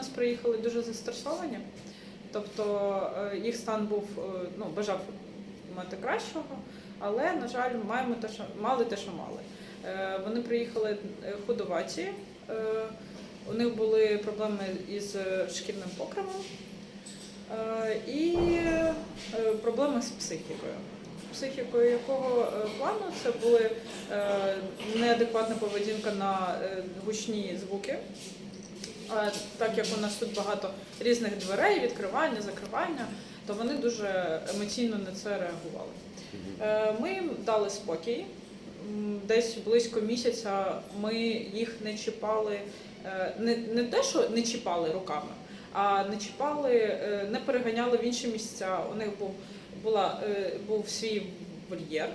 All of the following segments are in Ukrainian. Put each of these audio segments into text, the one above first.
нас приїхали дуже застресовані, тобто е, їх стан був е, ну, бажав мати кращого, але, на жаль, маємо те, що мали те, що мали. Е, Вони приїхали худуваті, е, у них були проблеми із шкірним покривом і проблеми з психікою. Психікою якого плану це були неадекватна поведінка на гучні звуки. Так як у нас тут багато різних дверей, відкривання, закривання, то вони дуже емоційно на це реагували. Е, Ми їм дали спокій. Десь близько місяця ми їх не чіпали, е, не, не те, що не чіпали руками, а не чіпали, е, не переганяли в інші місця. У них був, була, був свій вольєр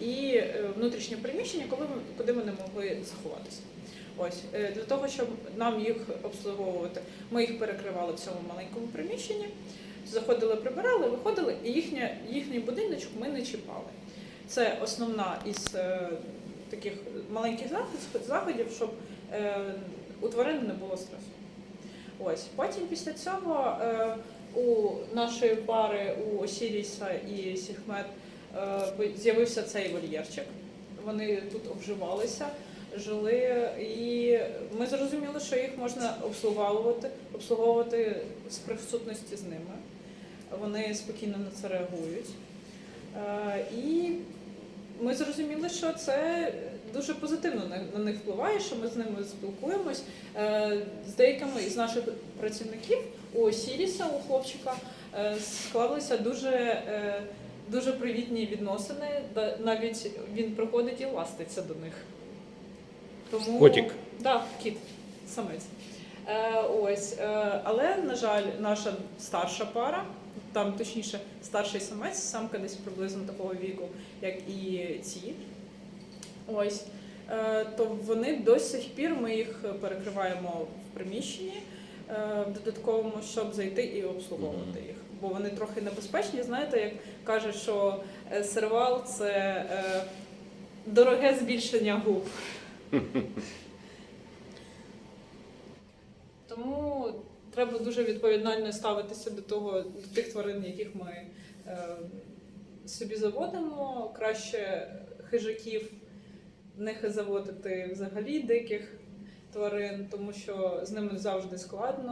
і внутрішнє приміщення, коли ми- куди вони могли заховатися. Ось е, для того, щоб нам їх обслуговувати, ми їх перекривали в цьому маленькому приміщенні, заходили, прибирали, виходили, і їхня, їхній будиночок ми не чіпали. Це основна із е, таких маленьких заходів, щоб е, у тварин не було стресу. Ось потім після цього у нашої пари у Осіріса і Сіхмет з'явився цей вольєрчик. Вони тут обживалися, жили, і ми зрозуміли, що їх можна обслуговувати, обслуговувати з присутності з ними. Вони спокійно на це реагують. Е, І ми зрозуміли, що це дуже позитивно на, них впливає, що ми з ними спілкуємось. Е, З деякими із наших працівників у Сіріса, у хлопчика, е, склалися дуже, дуже привітні відносини. Навіть він приходить і ластиться до них. Тому... Котик. Так, кіт, самець. Е, ось, е, але, на жаль, наша старша пара, там точніше старший самець, самка десь приблизно такого віку, як і ці. Ось. Е, то вони до сих пір ми їх перекриваємо в приміщенні е, в додатковому, щоб зайти і обслуговувати їх. Бо вони трохи небезпечні. Знаєте, як кажуть, що е, сервал це е, дороге збільшення губ. Тому треба дуже відповідально ставитися до того, до тих тварин, яких ми е, собі заводимо. Краще хижаків не заводити взагалі диких тварин, тому що з ними завжди складно.